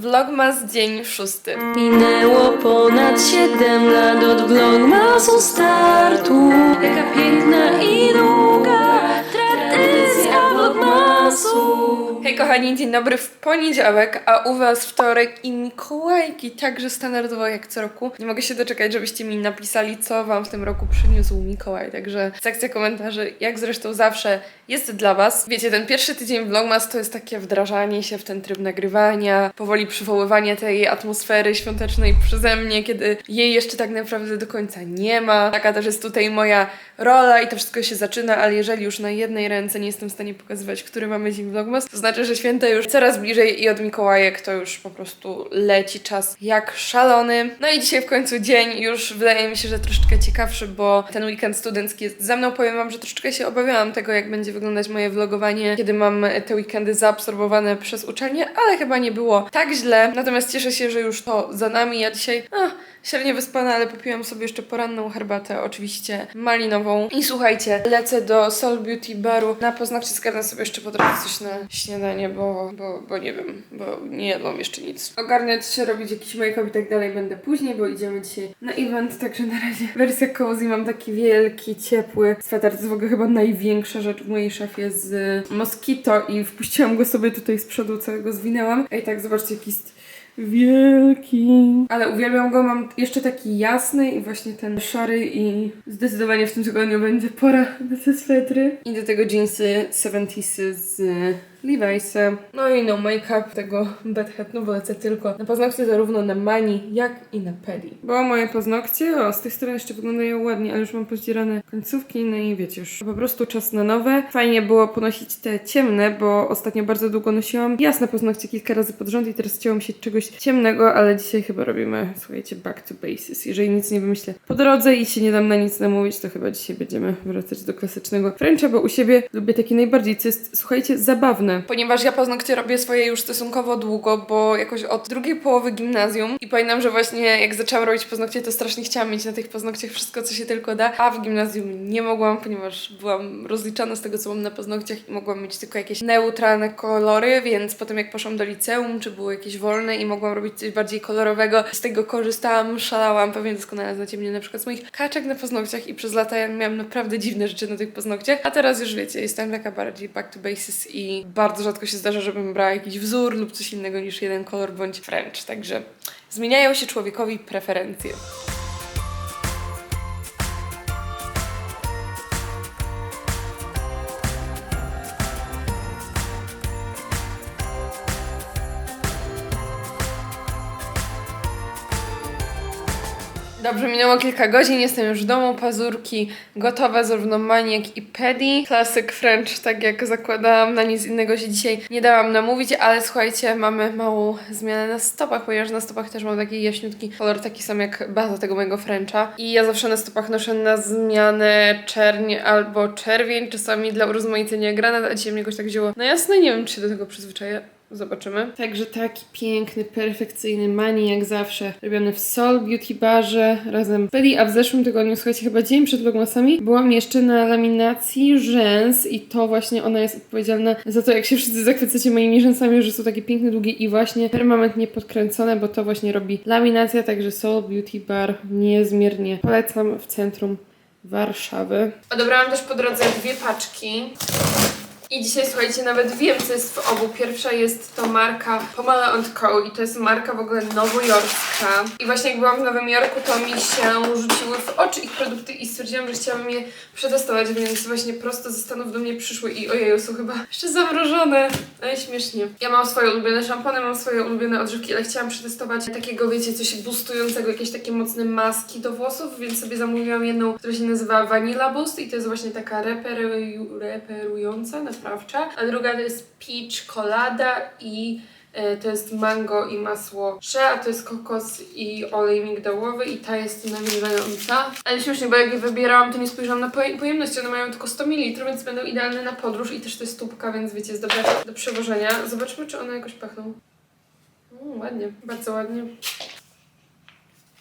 Vlogmas dzień szósty. Minęło ponad 7 lat od vlogmasu startu Jaka piękna i długa tradycja vlogmasu Hej kochani, dzień dobry w poniedziałek, a u was wtorek i Mikołajki, także standardowo jak co roku. Nie mogę się doczekać, żebyście mi napisali, co wam w tym roku przyniósł Mikołaj, także sekcja komentarzy, jak zresztą zawsze, jest dla was. Wiecie, ten pierwszy tydzień Vlogmas to jest takie wdrażanie się w ten tryb nagrywania, powoli przywoływanie tej atmosfery świątecznej przeze mnie, kiedy jej jeszcze tak naprawdę do końca nie ma. Taka też jest tutaj moja rola i to wszystko się zaczyna, ale jeżeli już na jednej ręce nie jestem w stanie pokazywać, który mamy dzień Vlogmas, to znaczy, że święta już coraz bliżej i od Mikołajek to już po prostu leci czas jak szalony. No i dzisiaj w końcu dzień już wydaje mi się, że troszeczkę ciekawszy, bo ten weekend studencki jest za mną. Powiem Wam, że troszeczkę się obawiałam tego, jak będzie wyglądać moje vlogowanie, kiedy mam te weekendy zaabsorbowane przez uczelnię, ale chyba nie było tak źle. Natomiast cieszę się, że już to za nami. Ja dzisiaj... Średnio wyspana, ale popiłam sobie jeszcze poranną herbatę, oczywiście malinową. I słuchajcie, lecę do Soul Beauty Baru na poznawczy zgarnę sobie jeszcze po drodze coś na śniadanie, bo, bo, bo nie wiem, bo nie jadłam jeszcze nic. Ogarniać się, robić jakiś make-up i tak dalej będę później, bo idziemy dzisiaj na event, także na razie wersja cozy. Mam taki wielki, ciepły sweter. To jest w ogóle chyba największa rzecz w mojej szafie z Mosquito i wpuściłam go sobie tutaj z przodu, całego zwinęłam. Ej, tak, zobaczcie, jaki jest wielki. Ale uwielbiam go, mam jeszcze taki jasny i właśnie ten szary i zdecydowanie w tym tygodniu będzie pora na te swetry. I do tego jeansy 70 z Levi's'a. No i no make-up tego bo lecę tylko na paznokcie zarówno na Mani, jak i na Pedi. Bo moje paznokcie, o, z tej strony jeszcze wyglądają ładnie, ale już mam pozdzierane końcówki, no i wiecie, już po prostu czas na nowe. Fajnie było ponosić te ciemne, bo ostatnio bardzo długo nosiłam jasne paznokcie kilka razy pod rząd i teraz chciało mi się czegoś ciemnego, ale dzisiaj chyba robimy, słuchajcie, back to basis. Jeżeli nic nie wymyślę po drodze i się nie dam na nic namówić, to chyba dzisiaj będziemy wracać do klasycznego Frencha, bo u siebie lubię taki najbardziej, co jest, słuchajcie, zabawne. Ponieważ ja paznokcie robię swoje już stosunkowo długo, bo jakoś od drugiej połowy gimnazjum i pamiętam, że właśnie jak zaczęłam robić paznokcie, to strasznie chciałam mieć na tych paznokciach wszystko, co się tylko da, a w gimnazjum nie mogłam, ponieważ byłam rozliczana z tego, co mam na paznokciach i mogłam mieć tylko jakieś neutralne kolory, więc potem jak poszłam do liceum, czy było jakieś wolne i mogłam robić coś bardziej kolorowego, z tego korzystałam, szalałam, pewnie doskonale znacie mnie na przykład z moich kaczek na paznokciach i przez lata ja miałam naprawdę dziwne rzeczy na tych paznokciach, a teraz już wiecie, jestem taka bardziej back to basis i bardzo rzadko się zdarza, żebym brała jakiś wzór lub coś innego niż jeden kolor bądź French, także zmieniają się człowiekowi preferencje. Dobrze, minęło kilka godzin, jestem już w domu, pazurki gotowe, zarówno maniak i pedi. Klasyk French, tak jak zakładałam, na nic innego się dzisiaj nie dałam namówić, ale słuchajcie, mamy małą zmianę na stopach, ponieważ na stopach też mam taki jaśniutki kolor, taki sam jak baza tego mojego Frencha. I ja zawsze na stopach noszę na zmianę czerń albo czerwień, czasami dla urozmaicenia granat, a dzisiaj mnie jakoś tak wzięło na jasne, nie wiem, czy się do tego przyzwyczaję. Zobaczymy. Także taki piękny, perfekcyjny mani jak zawsze. Robiony w Soul Beauty Barze razem z Pedi, a w zeszłym tygodniu, słuchajcie, chyba dzień przed Vlogmasami, byłam jeszcze na laminacji rzęs i to właśnie ona jest odpowiedzialna za to, jak się wszyscy zachwycacie moimi rzęsami, że są takie piękne, długie i właśnie permanentnie podkręcone, bo to właśnie robi laminacja, także Soul Beauty Bar niezmiernie polecam w centrum Warszawy. Odebrałam też po drodze dwie paczki. I dzisiaj słuchajcie, nawet wiem, co jest w obu. Pierwsza jest to marka Pomala Co i to jest marka w ogóle nowojorska. I właśnie jak byłam w Nowym Jorku, to mi się rzuciły w oczy ich produkty i stwierdziłam, że chciałabym je przetestować, więc właśnie prosto ze Stanów do mnie przyszły i ojeju, są chyba jeszcze zamrożone. Ale śmiesznie. Ja mam swoje ulubione szampony, mam swoje ulubione odżywki, ale chciałam przetestować takiego, wiecie, coś boostującego, jakieś takie mocne maski do włosów, więc sobie zamówiłam jedną, która się nazywa Vanilla Boost i to jest właśnie taka reperu, reperująca, naprawcza, a druga to jest Peach Colada i e, to jest mango i masło shea, to jest kokos i olej migdałowy i ta jest nawilżająca. Ale śmiesznie, bo jak je wybierałam, to nie spojrzałam na poje- pojemność, one mają tylko 100 ml, więc będą idealne na podróż i też to jest tubka, więc wiecie, jest dobre do przewożenia. Zobaczmy, czy one jakoś pachną. Mm, ładnie, bardzo ładnie.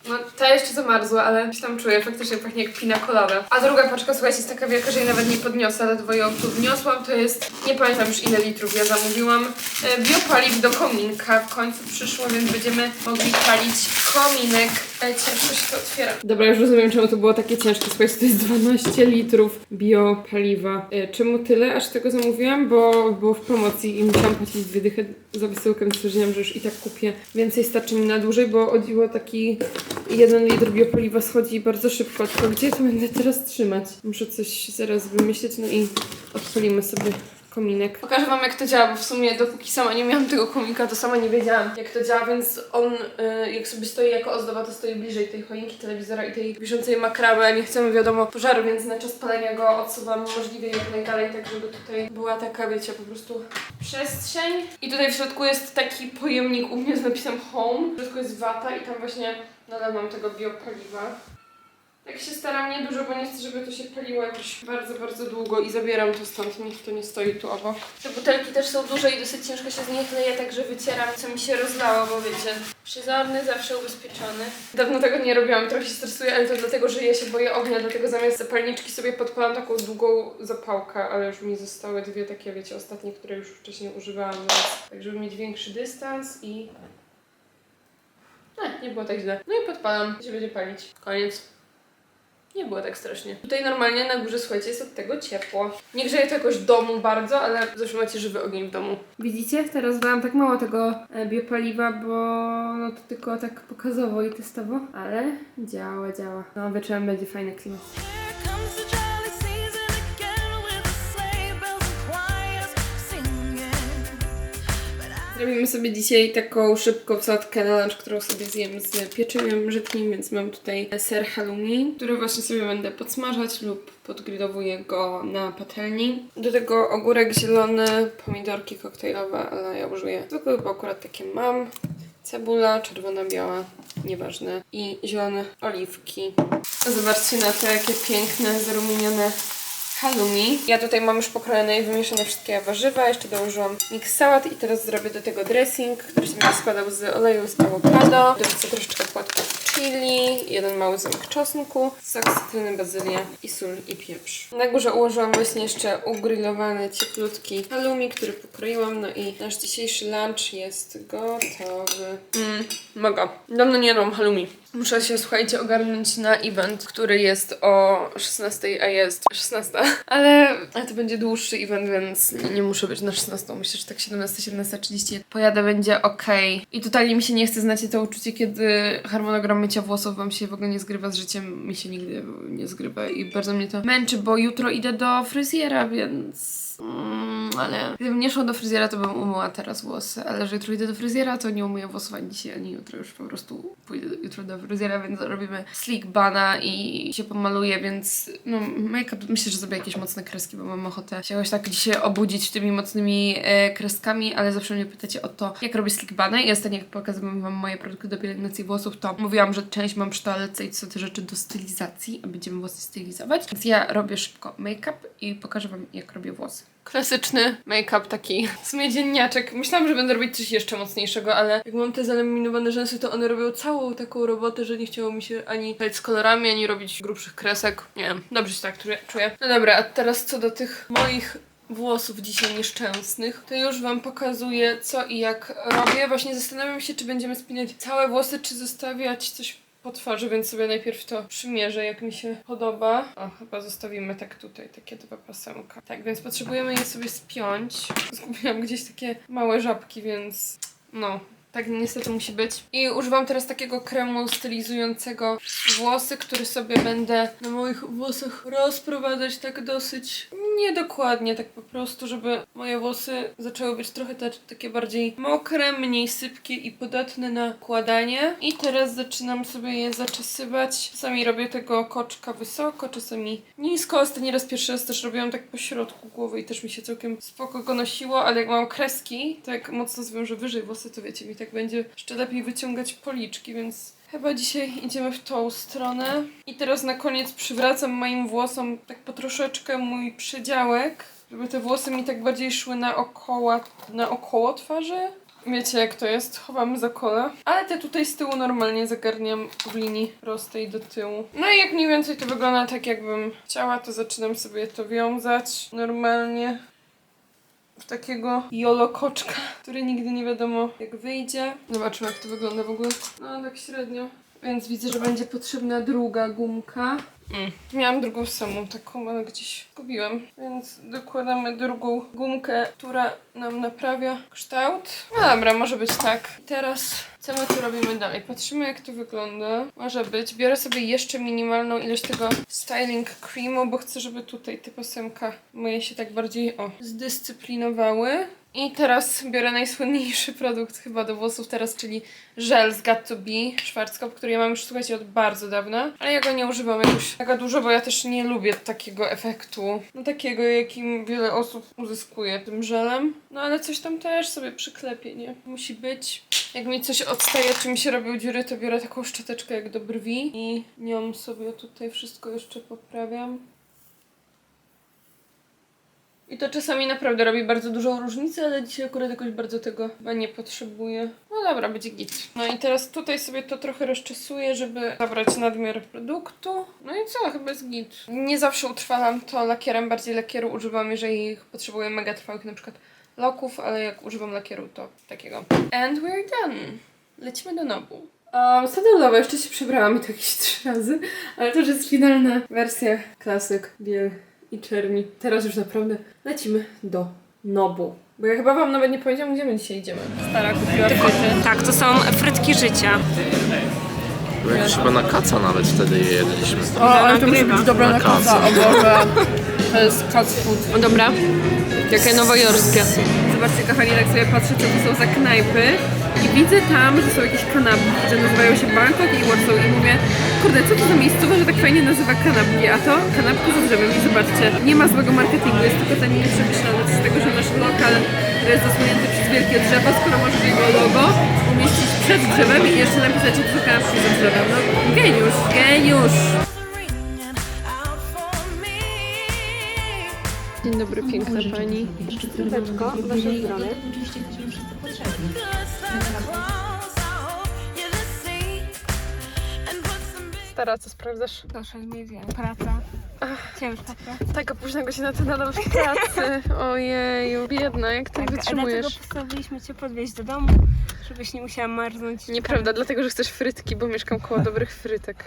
No, Ta jeszcze zamarzła, ale się tam czuję, faktycznie pachnie jak pina. A druga paczka, słuchajcie, jest taka wielka, że jej nawet nie podniosę, ledwo ją tu wniosłam. To jest, nie pamiętam już ile litrów ja zamówiłam, e, biopaliw do kominka. W końcu przyszło, więc będziemy mogli palić kominek. Ciężko się to otwiera. Dobra, już rozumiem, czemu to było takie ciężkie. Słuchajcie, to jest 12 litrów biopaliwa. E, czemu tyle aż tego zamówiłam? Bo było w promocji i musiałam płacić dwie dychy za wysyłkę, więc stwierdziłam, że już i tak kupię. Więcej starczy mi na dłużej, bo o dziwo taki jeden litr biopaliwa schodzi bardzo szybko. Tylko gdzie to będę teraz trzymać? Muszę coś zaraz wymyślić, no i odpalimy sobie kominek. Pokażę wam jak to działa, bo w sumie dopóki sama nie miałam tego komika, to sama nie wiedziałam jak to działa, więc on y, jak sobie stoi jako ozdoba, to stoi bliżej tej choinki, telewizora i tej wiszącej makramy, nie chcemy wiadomo pożaru, więc na czas palenia go odsuwam możliwie jak najdalej, tak żeby tutaj była taka, wiecie, po prostu przestrzeń. I tutaj w środku jest taki pojemnik u mnie z napisem home, w środku jest wata i tam właśnie nalewam tego biopaliwa. Tak się staram nie dużo, bo nie chcę, żeby to się paliło jakoś bardzo, bardzo długo i zabieram to stąd, niech to nie stoi tu obok. Te butelki też są duże i dosyć ciężko się z nich leje, także wycieram, co mi się rozlało, bo wiecie, przyzorny, zawsze ubezpieczony. Dawno tego nie robiłam, trochę się stresuję, ale to dlatego, że ja się boję ognia, dlatego zamiast zapalniczki sobie podpalam taką długą zapałkę, ale już mi zostały dwie takie, wiecie, ostatnie, które już wcześniej używałam, więc tak, żeby mieć większy dystans i... Nie, nie było tak źle. No i podpalam, się będzie palić. Koniec. Nie było tak strasznie. Tutaj normalnie na górze, słuchajcie, jest od tego ciepło. Nie grzeje to jakoś domu bardzo, ale zawsze macie żywy ogień w domu. Widzicie? Teraz dałam tak mało tego e, biopaliwa, bo no to tylko tak pokazowo i testowo, ale działa, działa. No, wieczorem będzie fajny klimat. Zrobimy sobie dzisiaj taką szybką wsadkę na lunch, którą sobie zjem z pieczywem żytnim, więc mam tutaj ser halloumi, który właśnie sobie będę podsmażać lub podgrillowuję go na patelni. Do tego ogórek zielony, pomidorki koktajlowe, ale ja użyję zwykłych, bo akurat takie mam. Cebula, czerwona, biała, nieważne. I zielone oliwki. Zobaczcie na to, jakie piękne, zarumienione halloumi. Ja tutaj mam już pokrojone i wymieszane wszystkie warzywa. Jeszcze dołożyłam mix sałat i teraz zrobię do tego dressing, który się będzie składał z oleju z awokado. Dorzucę troszeczkę płatków chili, jeden mały ząbek czosnku, sok cytryny, bazylia i sól i pieprz. Na górze ułożyłam właśnie jeszcze ugrillowany, cieplutki halloumi, który pokroiłam. No i nasz dzisiejszy lunch jest gotowy. Mmm, mega. Dawno nie jadłam halloumi. Muszę się, słuchajcie, ogarnąć na event, który jest o 16, a jest 16. Ale, ale to będzie dłuższy event, więc nie, nie muszę być na 16. Myślę, że tak 17, 17.30 pojadę, będzie ok. I totalnie mi się nie chce, znacie to uczucie, kiedy harmonogram mycia włosów wam się w ogóle nie zgrywa z życiem. Mi się nigdy nie zgrywa i bardzo mnie to męczy, bo jutro idę do fryzjera, więc... Mm, ale gdybym nie szła do fryzjera, to bym umyła teraz włosy, ale że jutro idę do fryzjera, to nie umyję włosów ani dzisiaj, ani jutro. Już po prostu pójdę do- jutro do fryzjera, więc robimy slick bana i się pomaluję, więc no make-up myślę, że zrobię jakieś mocne kreski, bo mam ochotę się jakoś tak dzisiaj obudzić tymi mocnymi e, kreskami, ale zawsze mnie pytacie o to, jak robię slick bany i ostatnio jak pokazywałam wam moje produkty do pielęgnacji włosów, to mówiłam, że część mam przy toalece i są te rzeczy do stylizacji, a będziemy włosy stylizować, więc ja robię szybko make-up i pokażę wam, jak robię włosy. Klasyczny make-up taki w sumie dzienniaczek. Myślałam, że będę robić coś jeszcze mocniejszego, ale jak mam te zalaminowane rzęsy, to one robią całą taką robotę, że nie chciało mi się ani grać z kolorami, ani robić grubszych kresek. Nie wiem, dobrze się tak czuję- czuję. No dobra, a teraz co do tych moich włosów dzisiaj nieszczęsnych, to już Wam pokazuję co i jak robię. Właśnie zastanawiam się, czy będziemy spinać całe włosy, czy zostawiać coś po twarzy, więc sobie najpierw to przymierzę, jak mi się podoba. O, chyba zostawimy tak tutaj, takie dwa pasemka. Tak, więc potrzebujemy je sobie spiąć. Zgubiłam gdzieś takie małe żabki, więc no, tak niestety musi być. I używam teraz takiego kremu stylizującego włosy, który sobie będę na moich włosach rozprowadzać tak dosyć niedokładnie, tak po prostu, żeby moje włosy zaczęły być trochę te, takie bardziej mokre, mniej sypkie i podatne na kładanie. I teraz zaczynam sobie je zaczesywać. Czasami robię tego koczka wysoko, czasami nisko. Ostatni raz pierwszy raz też robiłam tak po środku głowy i też mi się całkiem spoko go nosiło, ale jak mam kreski, to jak mocno zwiążę wyżej włosy, to wiecie, mi tak będzie jeszcze lepiej wyciągać policzki, więc Chyba dzisiaj idziemy w tą stronę. I teraz na koniec przywracam moim włosom tak po troszeczkę mój przydziałek, żeby te włosy mi tak bardziej szły naokoło, naokoło twarzy. Wiecie jak to jest, chowamy za kole. Ale te tutaj z tyłu normalnie zagarniam w linii prostej do tyłu. No i jak mniej więcej to wygląda tak jakbym chciała, to zaczynam sobie to wiązać normalnie. W takiego jolokoczka, który nigdy nie wiadomo jak wyjdzie. Zobaczymy jak to wygląda w ogóle. No tak średnio. Więc widzę, że będzie potrzebna druga gumka. Mm. Miałam drugą samą taką, ale gdzieś zgubiłam. Więc dokładamy drugą gumkę, która nam naprawia kształt. No dobra, może być tak. I teraz co my tu robimy dalej? Patrzymy jak to wygląda. Może być. Biorę sobie jeszcze minimalną ilość tego styling creamu, bo chcę, żeby tutaj te pasemka moje się tak bardziej o, zdyscyplinowały. I teraz biorę najsłynniejszy produkt chyba do włosów teraz, czyli żel z Got To Be Schwarzkopf, który ja mam już słuchajcie od bardzo dawna, ale ja go nie używam jakoś taka dużo, bo ja też nie lubię takiego efektu, no takiego jakim wiele osób uzyskuje tym żelem. No ale coś tam też sobie przyklepię, nie? Musi być. Jak mi coś odstaje, czy mi się robią dziury, to biorę taką szczoteczkę jak do brwi i nią sobie tutaj wszystko jeszcze poprawiam. I to czasami naprawdę robi bardzo dużą różnicę, ale dzisiaj akurat jakoś bardzo tego chyba nie potrzebuję. No dobra, będzie git. No i teraz tutaj sobie to trochę rozczesuję, żeby zabrać nadmiar produktu. No i co, chyba jest git. Nie zawsze utrwalam to lakierem, bardziej lakieru używam, jeżeli potrzebuję mega trwałych na przykład loków, ale jak używam lakieru, to takiego. And we're done. Lecimy do nobu. Um, standardowo, jeszcze się przebrałam i to jakieś trzy razy, ale to już jest finalna wersja klasyk, biel i czerni. Teraz już naprawdę lecimy do Nobu. Bo ja chyba wam nawet nie powiedziałam, gdzie my dzisiaj idziemy. Stara kupiła fryty. Tak, to są frytki życia. Bo jak chyba na kaca nawet wtedy je jedliśmy. O, ale to musi być dobre Na kaca, kaca. o Boże. To jest cat food. O dobra, jakie nowojorskie. Zobaczcie kochani, tak sobie patrzę, co to są za knajpy i widzę tam, że są jakieś kanapki, że nazywają się Bangkok i Warsaw i mówię, kurde, co to za miejscowe, że tak fajnie nazywa kanapki, a to kanapki ze drzewem i zobaczcie, nie ma złego marketingu, jest tylko ten mile przemyślany z tego, że nasz lokal jest zasłonięty przez wielkie drzewo, skoro możesz jego logo umieścić przed drzewem i jeszcze napisać, że to kanapki ze drzewem. No, geniusz, geniusz! Dzień dobry, piękna pani. Deceive and put some big Stara, co sprawdzasz? Social media, praca. Ciężka praca. Tak, opóźnia go się na to nadal w pracy. Ojeju, biedna, jak tak, Tak, a dlatego wytrzymujesz? postawiliśmy Cię podwieźć do domu, żebyś nie musiała marznąć. Nieprawda, dlatego że chcesz frytki, bo mieszkam koło dobrych frytek.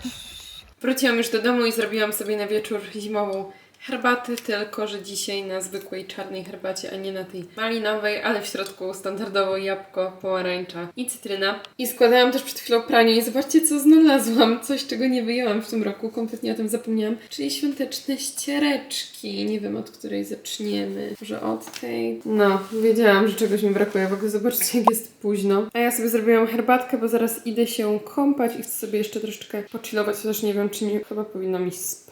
Wróciłam już do domu i zrobiłam sobie na wieczór zimową herbatę, tylko że dzisiaj na zwykłej czarnej herbacie, a nie na tej malinowej, ale w środku standardowo jabłko, pomarańcza i cytryna. I składałam też przed chwilą pranie i zobaczcie co znalazłam, coś czego nie wyjęłam w tym roku, kompletnie o tym zapomniałam, czyli świąteczne ściereczki. Nie wiem od której zaczniemy, może od tej? No, wiedziałam, że czegoś mi brakuje, w ogóle zobaczcie jak jest późno. A ja sobie zrobiłam herbatkę, bo zaraz idę się kąpać i chcę sobie jeszcze troszeczkę pochillować, chociaż nie wiem czy nie, chyba powinno mi spać.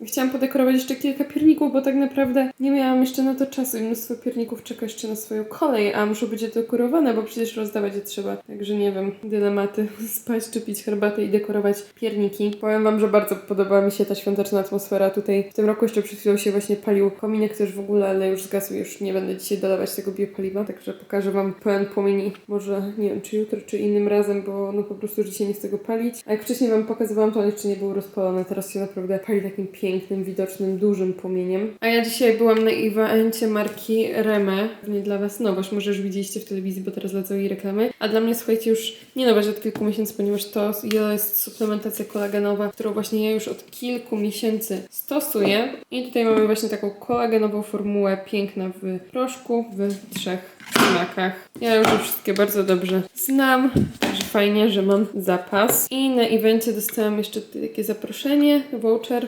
I Chciałam podekorować jeszcze kilka pierników, bo tak naprawdę nie miałam jeszcze na to czasu i mnóstwo pierników czeka jeszcze na swoją kolej, a muszą być dekorowane, bo przecież rozdawać je trzeba. Także nie wiem, dylematy, spać czy pić herbatę i dekorować pierniki. Powiem wam, że bardzo podoba mi się ta świąteczna atmosfera tutaj. W tym roku jeszcze przed chwilą się właśnie palił kominek też w ogóle, ale już zgasł już nie będę dzisiaj dodawać tego biopaliwa, także pokażę wam pełen płomieni może nie wiem, czy jutro, czy innym razem, bo no po prostu już dzisiaj nie chcę go palić. A jak wcześniej wam pokazywałam, to on jeszcze nie był rozpalony, teraz się naprawdę pali takim pięknym, widocznym, dużym płomieniem. A ja dzisiaj byłam na evencie marki Reme. Nie dla was nowość, może już widzieliście w telewizji, bo teraz lecą jej reklamy. A dla mnie, słuchajcie, już nie nowość od kilku miesięcy, ponieważ to jest suplementacja kolagenowa, którą właśnie ja już od kilku miesięcy stosuję. I tutaj mamy właśnie taką kolagenową formułę, piękna w proszku, w trzech smakach. Ja już wszystkie bardzo dobrze znam, fajnie, że mam zapas. I na evencie dostałam jeszcze takie zaproszenie, voucher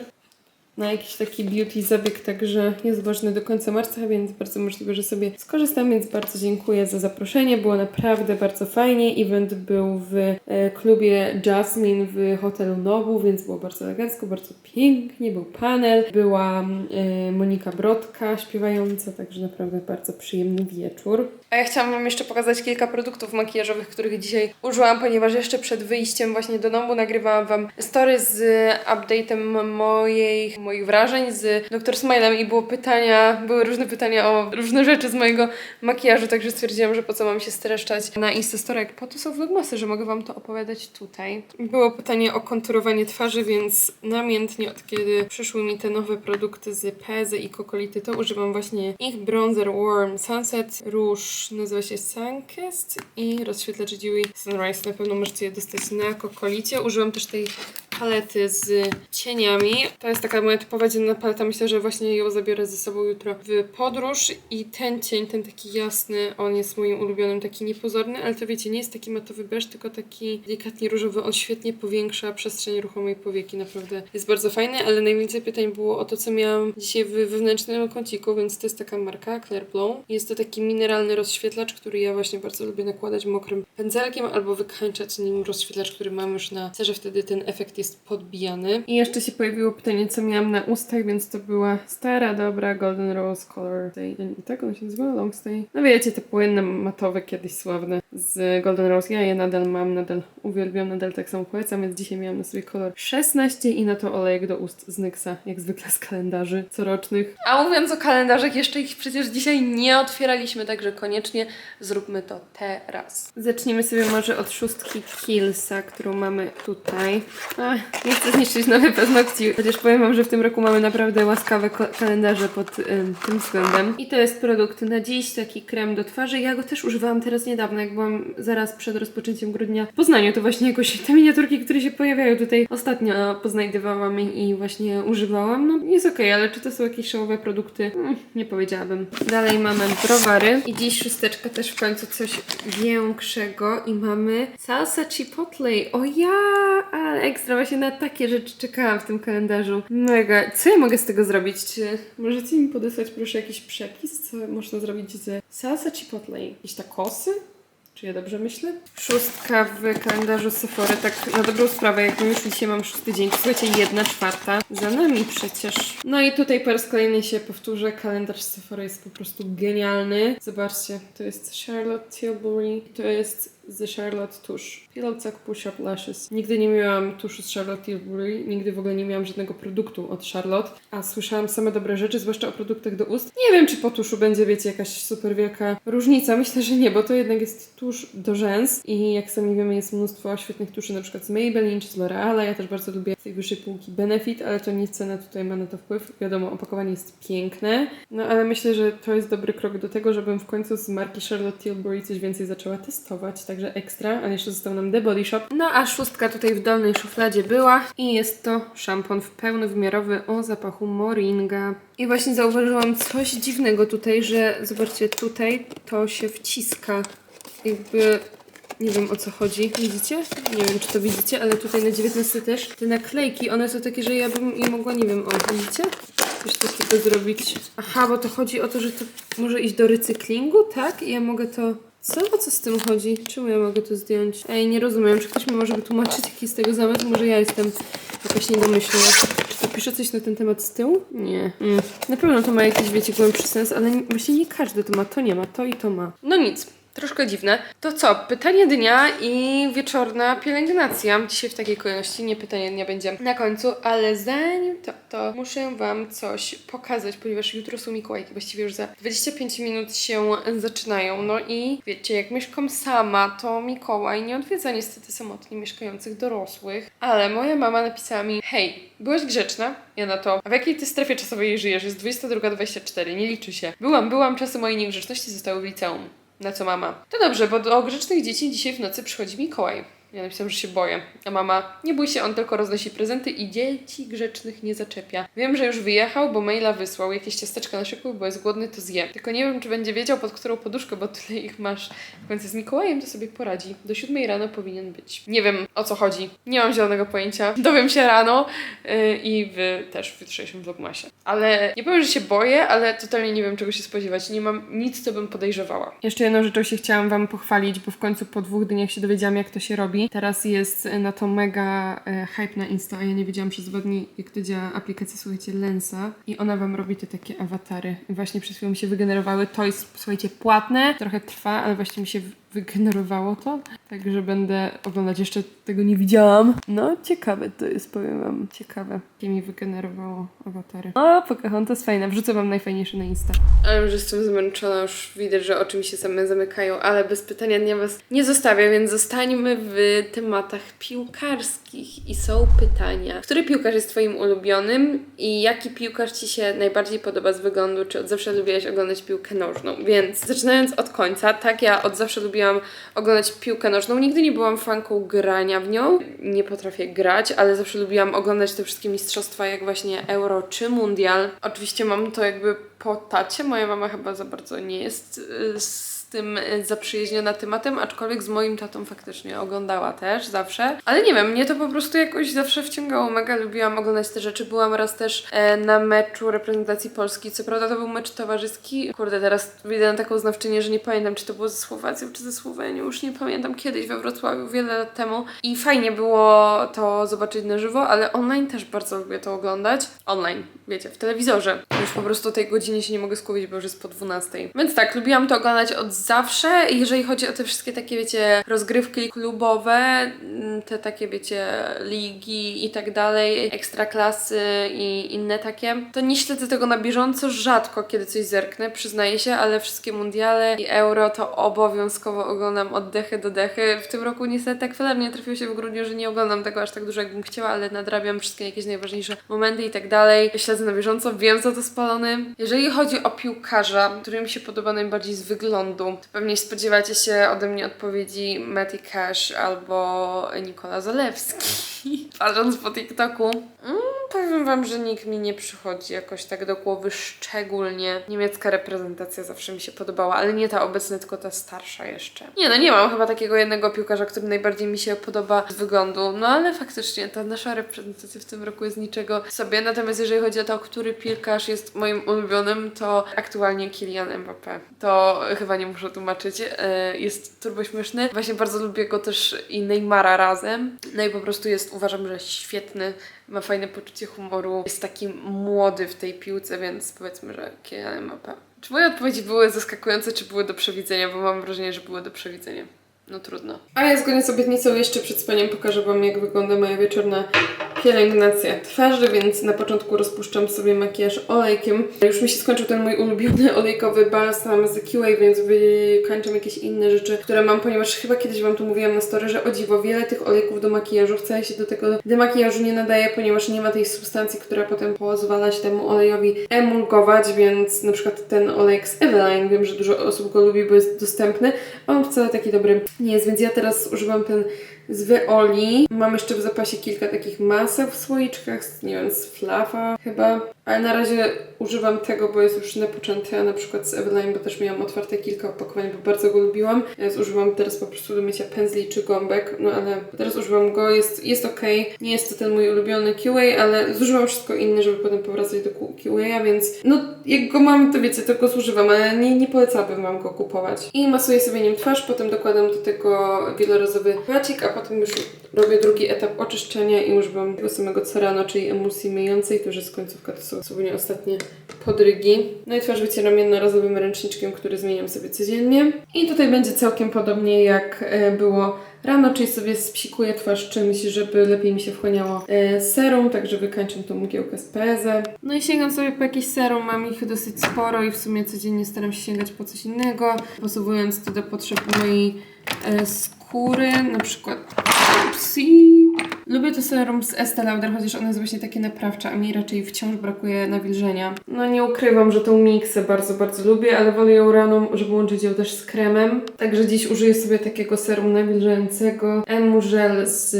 na jakiś taki beauty zabieg, także jest ważny do końca marca, więc bardzo możliwe, że sobie skorzystam, więc bardzo dziękuję za zaproszenie. Było naprawdę bardzo fajnie. Event był w e, klubie Jasmine w hotelu Nobu, więc było bardzo elegancko, bardzo pięknie. Był panel, była e, Monika Brodka śpiewająca, także naprawdę bardzo przyjemny wieczór. A ja chciałam Wam jeszcze pokazać kilka produktów makijażowych, których dzisiaj użyłam, ponieważ jeszcze przed wyjściem właśnie do domu nagrywałam Wam story z update'em mojej moich wrażeń z Dr. Smilem i było pytania, były różne pytania o różne rzeczy z mojego makijażu, także stwierdziłam, że po co mam się streszczać na Instastorek. Po to są vlogmasy, że mogę wam to opowiadać tutaj. Było pytanie o konturowanie twarzy, więc namiętnie od kiedy przyszły mi te nowe produkty z Pezy i Kokolity, to używam właśnie ich bronzer Warm Sunset, róż nazywa się Sunkist i rozświetlacz Dewy Sunrise. Na pewno możecie je dostać na Kokolicie. Użyłam też tej palety z cieniami. To jest taka moja typowa dzienna paleta. Myślę, że właśnie ją zabiorę ze sobą jutro w podróż. I ten cień, ten taki jasny, on jest moim ulubionym, taki niepozorny, ale to wiecie, nie jest taki matowy beż, tylko taki delikatnie różowy. On świetnie powiększa przestrzeń ruchomej powieki. Naprawdę jest bardzo fajny, ale najwięcej pytań było o to, co miałam dzisiaj w wewnętrznym kąciku, więc to jest taka marka Claire Blow. Jest to taki mineralny rozświetlacz, który ja właśnie bardzo lubię nakładać mokrym pędzelkiem albo wykańczać nim rozświetlacz, który mam już na cerze. Wtedy ten efekt jest podbijany. I jeszcze się pojawiło pytanie, co miałam na ustach, więc to była stara, dobra Golden Rose Color Stay. I tak on się nazywa? Long Stay. No wiecie, te płynne, matowe, kiedyś sławne z Golden Rose. Ja je nadal mam, nadal uwielbiam, nadal tak samo polecam, więc dzisiaj miałam na sobie kolor 16 i na to olejek do ust z Nyxa, jak zwykle z kalendarzy corocznych. A mówiąc o kalendarzach, jeszcze ich przecież dzisiaj nie otwieraliśmy, także koniecznie zróbmy to teraz. Zaczniemy sobie może od szóstki Killsa, którą mamy tutaj. Nie chcę zniszczyć nowe paznokci, chociaż powiem wam, że w tym roku mamy naprawdę łaskawe kalendarze pod ym, tym względem. I to jest produkt na dziś, taki krem do twarzy. Ja go też używałam teraz niedawno, jak byłam zaraz przed rozpoczęciem grudnia w Poznaniu. To właśnie jakoś te miniaturki, które się pojawiają tutaj ostatnio poznajdywałam i właśnie używałam. No jest okej, ale czy to są jakieś showowe produkty? Mm, nie powiedziałabym. Dalej mamy browary i dziś szósteczka też w końcu coś większego i mamy salsa chipotle. O ja, ale ekstra, właśnie na takie rzeczy czekałam w tym kalendarzu. Mega. Co ja mogę z tego zrobić? Czy możecie mi podesłać proszę jakiś przepis, co można zrobić z salsa chipotle? Jakieś takosy? Czy ja dobrze myślę? Szóstka w kalendarzu Sephory, tak na dobrą sprawę, jak już dzisiaj mam szósty dzień, słuchajcie, jedna czwarta za nami przecież. No i tutaj po raz kolejny się powtórzę, kalendarz Sephory jest po prostu genialny. Zobaczcie, to jest Charlotte Tilbury, to jest z Charlotte tusz. Pillow Talk Push Up Lashes. Nigdy nie miałam tuszu z Charlotte Tilbury, nigdy w ogóle nie miałam żadnego produktu od Charlotte, a słyszałam same dobre rzeczy, zwłaszcza o produktach do ust. Nie wiem, czy po tuszu będzie, wiecie, jakaś super wielka różnica. Myślę, że nie, bo to jednak jest tusz do rzęs i jak sami wiemy, jest mnóstwo świetnych tuszy, na przykład z Maybelline czy z L'Oreala. Ja też bardzo lubię z tej wyższej półki Benefit, ale to nie cena tutaj ma na to wpływ. Wiadomo, opakowanie jest piękne, no ale myślę, że to jest dobry krok do tego, żebym w końcu z marki Charlotte Tilbury coś więcej zaczęła testować, także ekstra, a jeszcze został nam The Body Shop. No a szóstka tutaj w dolnej szufladzie była i jest to szampon w pełnowymiarowy o zapachu moringa. I właśnie zauważyłam coś dziwnego tutaj, że zobaczcie, tutaj to się wciska jakby nie wiem o co chodzi. Widzicie? Nie wiem, czy to widzicie, ale tutaj na 19 też te naklejki, one są takie, że ja bym je mogła, nie wiem, o, widzicie? Coś takiego zrobić. Aha, bo to chodzi o to, że to może iść do recyklingu, tak? I ja mogę to... Co? O co z tym chodzi? Czemu ja mogę to zdjąć? Ej, nie rozumiem. Czy ktoś mi może wytłumaczyć, jaki jest tego zamysł? Może ja jestem jakaś niedomyślna. Czy to pisze coś na ten temat z tyłu? Nie. Mm. Na pewno to ma jakiś, wiecie, głębszy sens, ale nie, właśnie nie każdy to ma. To nie ma, to i to ma. No nic. Troszkę dziwne. To co? Pytanie dnia i wieczorna pielęgnacja. Dzisiaj w takiej kolejności, nie pytanie dnia będzie na końcu, ale zanim to, to muszę Wam coś pokazać, ponieważ jutro są Mikołajki, właściwie już za 25 minut się zaczynają. No i wiecie, jak mieszkam sama, to Mikołaj nie odwiedza niestety samotnie mieszkających dorosłych, ale moja mama napisała mi, hej, byłaś grzeczna? Ja na to, a w jakiej ty strefie czasowej żyjesz? Jest 22.24, nie liczy się. Byłam, byłam, czasy mojej niegrzeczności zostały w liceum. Na co mama? To dobrze, bo do grzecznych dzieci dzisiaj w nocy przychodzi Mikołaj. Ja napisałam, że się boję. A mama, nie bój się, on tylko roznosi prezenty i dzieci grzecznych nie zaczepia. Wiem, że już wyjechał, bo maila wysłał. Jakieś ciasteczka na szykuj, bo jest głodny, to zje. Tylko nie wiem, czy będzie wiedział, pod którą poduszkę, bo tyle ich masz. W końcu z Mikołajem to sobie poradzi. Do siódmej rano powinien być. Nie wiem, o co chodzi. Nie mam zielonego pojęcia. Dowiem się rano yy, i wy też w jutrzejszym vlogmasie. Ale nie powiem, że się boję, ale totalnie nie wiem, czego się spodziewać. Nie mam nic, co bym podejrzewała. Jeszcze jedną rzeczą się chciałam Wam pochwalić, bo w końcu po dwóch dniach się dowiedziałam, jak to się robi. Teraz jest na to mega e, hype na Insta, a ja nie wiedziałam przez dwa dni, jak to działa aplikacja, słuchajcie, Lensa. I ona Wam robi te takie awatary. Właśnie przed chwilą mi się wygenerowały. To jest, słuchajcie, płatne, trochę trwa, ale właśnie mi się wygenerowało to. Także będę oglądać, jeszcze tego nie widziałam. No, ciekawe to jest, powiem wam. Ciekawe, jakie mi wygenerowało awatary. O, Pocahontas fajna. Wrzucę wam najfajniejsze na Insta. Ale już jestem zmęczona, już widać, że oczy mi się same zamykają, ale bez pytania dnia was nie zostawię, więc zostańmy w tematach piłkarskich. I są pytania. Który piłkarz jest twoim ulubionym i jaki piłkarz ci się najbardziej podoba z wyglądu? Czy od zawsze lubiłaś oglądać piłkę nożną? Więc zaczynając od końca, tak, ja od zawsze lubiłam oglądać piłkę nożną. Nigdy nie byłam fanką grania w nią. Nie potrafię grać, ale zawsze lubiłam oglądać te wszystkie mistrzostwa, jak właśnie Euro czy Mundial. Oczywiście mam to jakby po tacie. Moja mama chyba za bardzo nie jest y, z tym y, zaprzyjaźniona tematem, aczkolwiek z moim tatą faktycznie oglądała też zawsze. Ale nie wiem, mnie to po prostu jakoś zawsze wciągało. Mega lubiłam oglądać te rzeczy. Byłam raz też e, na meczu reprezentacji Polski. Co prawda to był mecz towarzyski. Kurde, teraz widzę na taką znawczynię, że nie pamiętam, czy to było ze Słowacją, czy ze Słowenią. Już nie pamiętam kiedyś we Wrocławiu, wiele lat temu. I fajnie było to zobaczyć na żywo, ale online też bardzo lubię to oglądać. Online, wiecie, w telewizorze. Już po prostu tej godzinie się nie mogę skupić, bo już jest po 12. Więc tak, lubiłam to oglądać od zawsze. Jeżeli chodzi o te wszystkie takie, wiecie, rozgrywki klubowe, mm, te takie, wiecie, ligi i tak dalej, ekstraklasy i inne takie, to nie śledzę tego na bieżąco, rzadko kiedy coś zerknę, przyznaję się, ale wszystkie mundiale i euro to obowiązkowo oglądam od dechy do dechy. W tym roku niestety tak felernie trafiło się w grudniu, że nie oglądam tego aż tak dużo, jakbym chciała, ale nadrabiam wszystkie jakieś najważniejsze momenty i tak dalej. Śledzę na bieżąco, wiem co to spalony. Jeżeli chodzi o piłkarza, który mi się podoba najbardziej z wyglądu, to pewnie spodziewacie się ode mnie odpowiedzi Matty Cash albo Nikola Zalewski. Patrząc po TikToku, mm, powiem wam, że nikt mi nie przychodzi jakoś tak do głowy szczególnie. Niemiecka reprezentacja zawsze mi się podobała, ale nie ta obecna, tylko ta starsza jeszcze. Nie no, nie mam chyba takiego jednego piłkarza, który najbardziej mi się podoba z wyglądu, no ale faktycznie ta nasza reprezentacja w tym roku jest niczego sobie. Natomiast jeżeli chodzi o to, który piłkarz jest moim ulubionym, to aktualnie Kylian Mbappé. To chyba nie muszę tłumaczyć. e, Jest turbo śmieszny. Właśnie bardzo lubię go też i Neymara razem. No i po prostu jest, uważam, że świetny. Ma fajne poczucie humoru. Jest taki młody w tej piłce, więc powiedzmy, że Kylian Mbappé. Czy moje odpowiedzi były zaskakujące, czy były do przewidzenia? Bo mam wrażenie, że były do przewidzenia. No trudno. A ja zgodnie z obietnicą jeszcze przed spaniem pokażę Wam, jak wygląda moja wieczorna pielęgnacja twarzy, więc na początku rozpuszczam sobie makijaż olejkiem. Już mi się skończył ten mój ulubiony olejkowy balsam z QA, więc wykończam jakieś inne rzeczy, które mam, ponieważ chyba kiedyś Wam tu mówiłam na story, że o dziwo, wiele tych olejków do makijażu wcale się do tego demakijażu nie nadaje, ponieważ nie ma tej substancji, która potem pozwala się temu olejowi emulgować, więc na przykład ten olejek z Eveline, wiem, że dużo osób go lubi, bo jest dostępny, a on wcale taki dobry nie jest, więc ja teraz używam ten z Wyoli. Mam jeszcze w zapasie kilka takich maseł w słoiczkach, nie wiem, z Flafa chyba. Ale na razie używam tego, bo jest już napoczęty, a na przykład z Eveline, bo też miałam otwarte kilka opakowań, bo bardzo go lubiłam. Więc używam teraz po prostu do mycia pędzli czy gąbek, no ale teraz używam go, jest, jest ok. Nie jest to ten mój ulubiony QA, ale zużywam wszystko inne, żeby potem powracać do QA, więc no jak go mam, to wiecie, to go zużywam, ale nie, nie polecałabym Wam go kupować. I masuję sobie nim twarz, potem dokładam do tego wielorazowy płacik, a potem już robię drugi etap oczyszczenia i używam tego samego Cerano, czyli emulsji myjącej, to już jest końcówka, to są dosłownie ostatnie podrygi. No i twarz wycieram jednorazowym ręczniczkiem, który zmieniam sobie codziennie. I tutaj będzie całkiem podobnie jak e, było rano, czyli sobie spsikuję twarz czymś, żeby lepiej mi się wchłaniało e, serum, także wykańczam tą mgiełkę z PZ. No i sięgam sobie po jakieś serum, mam ich dosyć sporo i w sumie codziennie staram się sięgać po coś innego, posługując to do potrzeb mojej e, skóry, na przykład Upsi. Lubię to serum z Estee Lauder, chociaż ono jest właśnie takie naprawcze, a mi raczej wciąż brakuje nawilżenia. No nie ukrywam, że tą miksę bardzo, bardzo lubię, ale wolę ją rano, żeby łączyć ją też z kremem. Także dziś użyję sobie takiego serum nawilżającego. Emu Gel z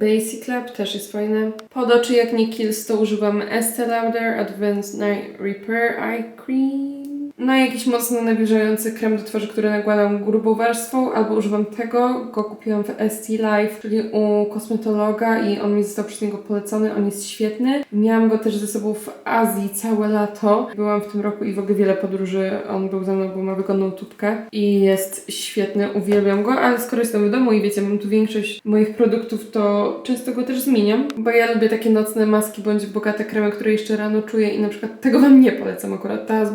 Basic Lab, też jest fajne. Pod oczy jak nie Kills to używam Estee Lauder Advanced Night Repair Eye Cream. No jakiś mocno nawilżający krem do twarzy, który nakładam grubą warstwą, albo używam tego, go kupiłam w ST Life, czyli u kosmetologa i on mi został przez niego polecony, on jest świetny. Miałam go też ze sobą w Azji całe lato. Byłam w tym roku i w ogóle wiele podróży, on był ze mną, bo ma wygodną tubkę i jest świetny, uwielbiam go, ale skoro jestem w domu i wiecie, mam tu większość moich produktów, to często go też zmieniam, bo ja lubię takie nocne maski bądź bogate kremy, które jeszcze rano czuję i na przykład tego Wam nie polecam akurat, ta z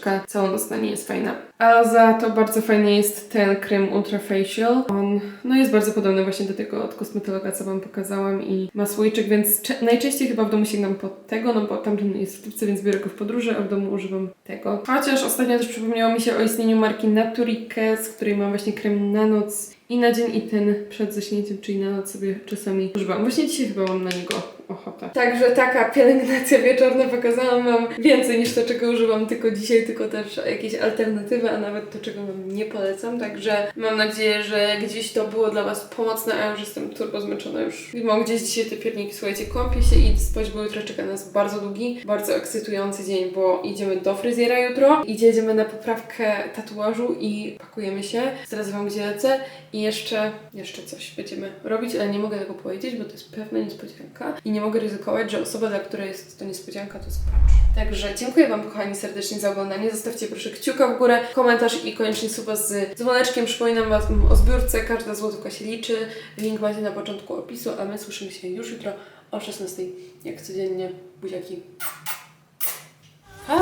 Biolawen maseczka maseczka całonocna nie jest fajna. A za to bardzo fajny jest ten krem Ultra Facial. On no jest bardzo podobny właśnie do tego od kosmetologa, co Wam pokazałam i ma słoiczek, więc najczęściej chyba w domu sięgam po tego, no bo tamten jest w tubce, więc biorę go w podróży, a w domu używam tego. Chociaż ostatnio też przypomniało mi się o istnieniu marki Naturike, z której mam właśnie krem na noc i na dzień i ten przed zaśnięciem, czyli na noc sobie czasami używam. Właśnie dzisiaj chyba mam na niego ochotę. Także taka pielęgnacja wieczorna pokazałam Wam więcej niż to, czego używam tylko dzisiaj, tylko też jakieś alternatywy, a nawet to, czego Wam nie polecam. Także mam nadzieję, że gdzieś to było dla Was pomocne, a ja już jestem turbo zmęczona już. Mam gdzieś dzisiaj te pierniki, słuchajcie, kąpię się i spać, bo jutro czeka nas bardzo długi, bardzo ekscytujący dzień, bo idziemy do fryzjera jutro, i jedziemy na poprawkę tatuażu i pakujemy się. Zaraz Wam gdzie lecę i jeszcze, jeszcze coś będziemy robić, ale nie mogę tego powiedzieć, bo to jest pewna niespodzianka i nie mogę ryzykować, że osoba, dla której jest to niespodzianka, to spacz. Także dziękuję Wam kochani serdecznie za oglądanie. Zostawcie proszę kciuka w górę, komentarz i koniecznie suba z dzwoneczkiem. Przypominam Wam o zbiórce, każda złotówka się liczy. Link macie na początku opisu, a my słyszymy się już jutro o 16 jak codziennie. Buziaki. Pa!